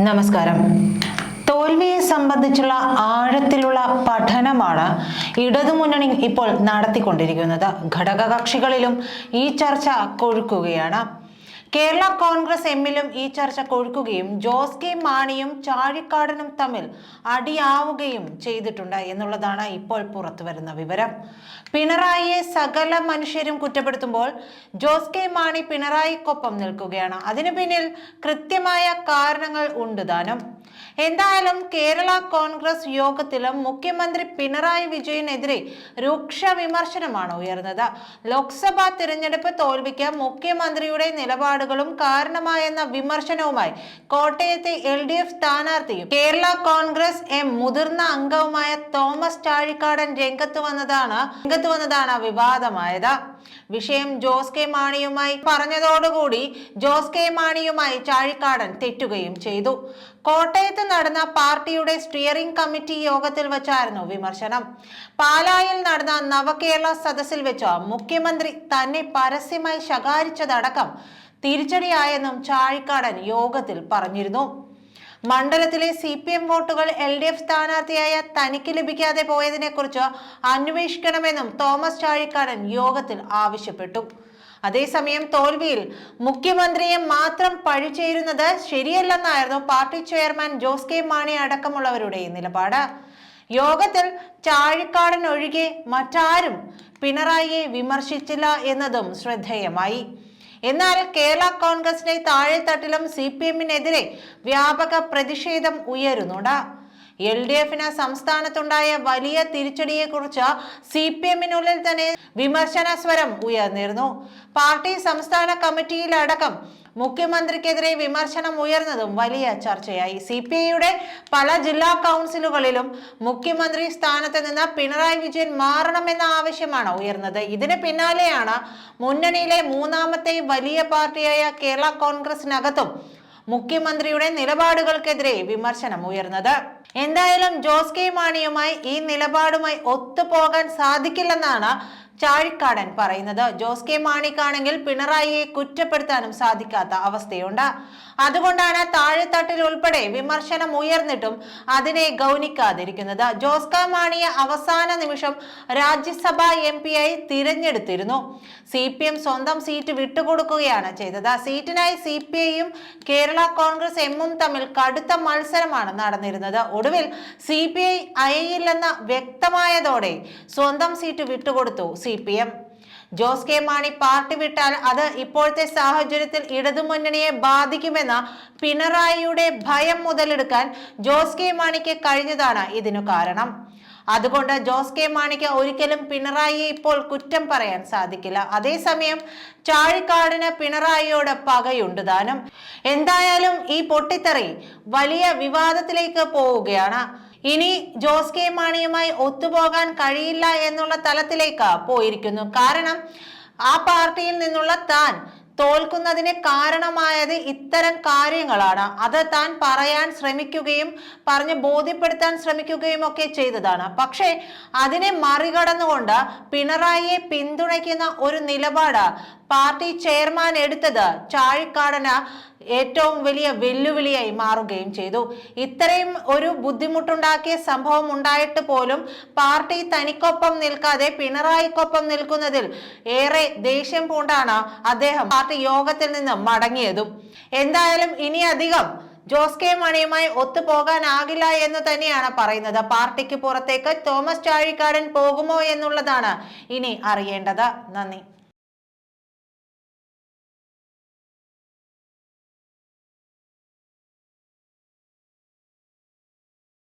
നമസ്കാരം. തോൽവിയെ സംബന്ധിച്ചുള്ള ആഴത്തിലുള്ള പഠനമാണ് ഇടതുമുന്നണി ഇപ്പോൾ നടത്തിക്കൊണ്ടിരിക്കുന്നത്. ഘടകകക്ഷികളിലും ഈ ചർച്ച കൊഴുക്കുകയാണ്. കേരള കോൺഗ്രസ് എമ്മിലും ഈ ചർച്ച കൊഴുക്കുകയും ജോസ് കെ മാണിയും ചാഴിക്കാടനും തമ്മിൽ അടിയാവുകയും ചെയ്തിട്ടുണ്ട് എന്നുള്ളതാണ് ഇപ്പോൾ പുറത്തുവരുന്ന വിവരം. പിണറായിയെ സകല മനുഷ്യരും കുറ്റപ്പെടുത്തുമ്പോൾ ജോസ് കെ മാണി പിണറായിക്കൊപ്പം നിൽക്കുകയാണ്. അതിനു പിന്നിൽ കൃത്യമായ കാരണങ്ങൾ ഉണ്ട് താനും. എന്തായാലും കേരള കോൺഗ്രസ് യോഗത്തിലും മുഖ്യമന്ത്രി പിണറായി വിജയനെതിരെ രൂക്ഷ വിമർശനമാണ് ഉയർന്നത്. ലോക്സഭാ തിരഞ്ഞെടുപ്പ് തോൽവിക്ക് മുഖ്യമന്ത്രിയുടെ നിലപാടുകളും കാരണമായെന്ന വിമർശനവുമായി കോട്ടയത്തെ എൽ ഡി എഫ് സ്ഥാനാർത്ഥിയും കേരള കോൺഗ്രസ് എം മുതിർന്ന അംഗവുമായ തോമസ് ചാഴിക്കാടൻ രംഗത്ത് വന്നതാണ് രംഗത്ത് വന്നതാണ് വിവാദമായത്. വിഷയം ജോസ് കെ മാണിയുമായി പറഞ്ഞതോടുകൂടി ജോസ് കെ മാണിയുമായി ചാഴിക്കാടൻ തെറ്റുകയും ചെയ്തു. കോട്ടയത്ത് നടന്ന പാർട്ടിയുടെ സ്റ്റിയറിംഗ് കമ്മിറ്റി യോഗത്തിൽ വെച്ചായിരുന്നു വിമർശനം. പാലായിൽ നടന്ന നവകേരള സദസ്സിൽ വെച്ച് മുഖ്യമന്ത്രി തന്നെ പരസ്യമായി ശകാരിച്ചതടക്കം തിരിച്ചടിയായെന്നും ചാഴിക്കാടൻ യോഗത്തിൽ പറഞ്ഞിരുന്നു. മണ്ഡലത്തിലെ സി പി എം വോട്ടുകൾ എൽ ഡി എഫ് സ്ഥാനാർത്ഥിയായ തനിക്ക് ലഭിക്കാതെ പോയതിനെ കുറിച്ച് അന്വേഷിക്കണമെന്നും തോമസ് ചാഴിക്കാടൻ യോഗത്തിൽ ആവശ്യപ്പെട്ടു. അതേസമയം തോൽവിയിൽ മുഖ്യമന്ത്രിയെ മാത്രം പഴിചേരുന്നത് ശരിയല്ലെന്നായിരുന്നു party chairman Jose K Mani അടക്കമുള്ളവരുടെ നിലപാട്. യോഗത്തിൽ ചാഴിക്കാടൻ ഒഴികെ മറ്റാരും പിണറായിയെ വിമർശിച്ചില്ല എന്നതും ശ്രദ്ധേയമായി. എന്നാൽ കേരള കോൺഗ്രസിന്റെ താഴെത്തട്ടിലും സി പി എമ്മിനെതിരെ വ്യാപക പ്രതിഷേധം ഉയരുന്നുണ്ട്. എൽ ഡി എഫിന് സംസ്ഥാനത്തുണ്ടായ വലിയ തിരിച്ചടിയെക്കുറിച്ച് സി പി എമ്മിനുള്ളിൽ തന്നെ വിമർശന സ്വരം ഉയർന്നിരുന്നു. പാർട്ടി സംസ്ഥാന കമ്മിറ്റിയിലടക്കം മുഖ്യമന്ത്രിക്കെതിരെ വിമർശനം ഉയർന്നതും വലിയ ചർച്ചയായി. സി പി ഐയുടെ പല ജില്ലാ കൗൺസിലുകളിലും മുഖ്യമന്ത്രി സ്ഥാനത്ത് നിന്ന് പിണറായി വിജയൻ മാറണമെന്ന ആവശ്യമാണ് ഉയർന്നത്. ഇതിന് പിന്നാലെയാണ് മുന്നണിയിലെ മൂന്നാമത്തെ വലിയ പാർട്ടിയായ കേരള കോൺഗ്രസിനകത്തും മുഖ്യമന്ത്രിയുടെ നിലപാടുകൾക്കെതിരെ വിമർശനം ഉയർന്നത്. എന്തായാലും ജോസ് കെ മാണിയുമായി ഈ നിലപാടുമായി ഒത്തുപോകാൻ സാധിക്കില്ലെന്നാണ് ചാഴിക്കാടൻ പറയുന്നത്. ജോസ് കെ മാണിക്കാണെങ്കിൽ പിണറായിയെ കുറ്റപ്പെടുത്താനും സാധിക്കാത്ത അവസ്ഥയുണ്ട്. അതുകൊണ്ടാണ് താഴെത്തട്ടിൽ ഉൾപ്പെടെ വിമർശനം ഉയർന്നിട്ടും അതിനെ ഗൗനിക്കാതിരിക്കുന്നത്. ജോസ് കെ മാണിയെ അവസാന നിമിഷം രാജ്യസഭാ എം ആയി തിരഞ്ഞെടുത്തിരുന്നു. സി പി എം സ്വന്തം സീറ്റ് വിട്ടുകൊടുക്കുകയാണ് ചെയ്തത്. സീറ്റിനായി സി പി ഐയും കേരള കോൺഗ്രസ് എമ്മും തമ്മിൽ കടുത്ത മത്സരമാണ് നടന്നിരുന്നത്. ഒടുവിൽ സി പി ഐ അയയില്ലെന്ന വ്യക്തമായതോടെ സ്വന്തം സീറ്റ് വിട്ടുകൊടുത്തു. C P M. Jose K Mani party വിട്ടാൽ അത് ഇപ്പോഴത്തെ സാഹചര്യത്തിൽ ഇടതുമുന്നണിയെ ബാധിക്കുമെന്ന പിണറായിയുടെ ഭയം മുതലെടുക്കാൻ ജോസ് കെ മാണിക്ക് കഴിഞ്ഞതാണ് ഇതിനു കാരണം. അതുകൊണ്ട് ജോസ് കെ മാണിക്ക് ഒരിക്കലും പിണറായിയെ ഇപ്പോൾ കുറ്റം പറയാൻ സാധിക്കില്ല. അതേസമയം ചാഴിക്കാടിന് പിണറായിയോട് പകയുണ്ട് താനും. എന്തായാലും ഈ പൊട്ടിത്തെറി വലിയ വിവാദത്തിലേക്ക് പോവുകയാണ്. ഇനി ജോസ് കെ മാണിയുമായി ഒത്തുപോകാൻ കഴിയില്ല എന്നുള്ള തലത്തിലേക്ക് പോയിരിക്കുന്നു. കാരണം ആ പാർട്ടിയിൽ നിന്നുള്ള താൻ തോൽക്കുന്നതിന് കാരണമായത് ഇത്തരം കാര്യങ്ങളാണ്. അത് താൻ പറയാൻ ശ്രമിക്കുകയും പറഞ്ഞ് ബോധ്യപ്പെടുത്താൻ ശ്രമിക്കുകയും ഒക്കെ ചെയ്തതാണ്. പക്ഷേ അതിനെ മറികടന്നുകൊണ്ട് പിണറായിയെ പിന്തുണയ്ക്കുന്ന ഒരു നിലപാട് പാർട്ടി ചെയർമാൻ എടുത്തത് ചാഴിക്കാടന് ഏറ്റവും വലിയ വെല്ലുവിളിയായി മാറുകയും ചെയ്തു. ഇത്രയും ഒരു ബുദ്ധിമുട്ടുണ്ടാക്കിയ സംഭവം ഉണ്ടായിട്ട് പോലും പാർട്ടി തനിക്കൊപ്പം നിൽക്കാതെ പിണറായിക്കൊപ്പം നിൽക്കുന്നതിൽ ഏറെ ദേഷ്യം പൂണ്ടാണ് അദ്ദേഹം പാർട്ടി യോഗത്തിൽ നിന്ന് മടങ്ങിയതും. എന്തായാലും ഇനി അധികം ജോസ് കെ മണിയുമായി ഒത്തുപോകാനാകില്ല എന്ന് തന്നെയാണ് പറയുന്നത്. പാർട്ടിക്ക് പുറത്തേക്ക് തോമസ് ചാഴിക്കാടൻ പോകുമോ എന്നുള്ളതാണ് ഇനി അറിയേണ്ടത്. നന്ദി.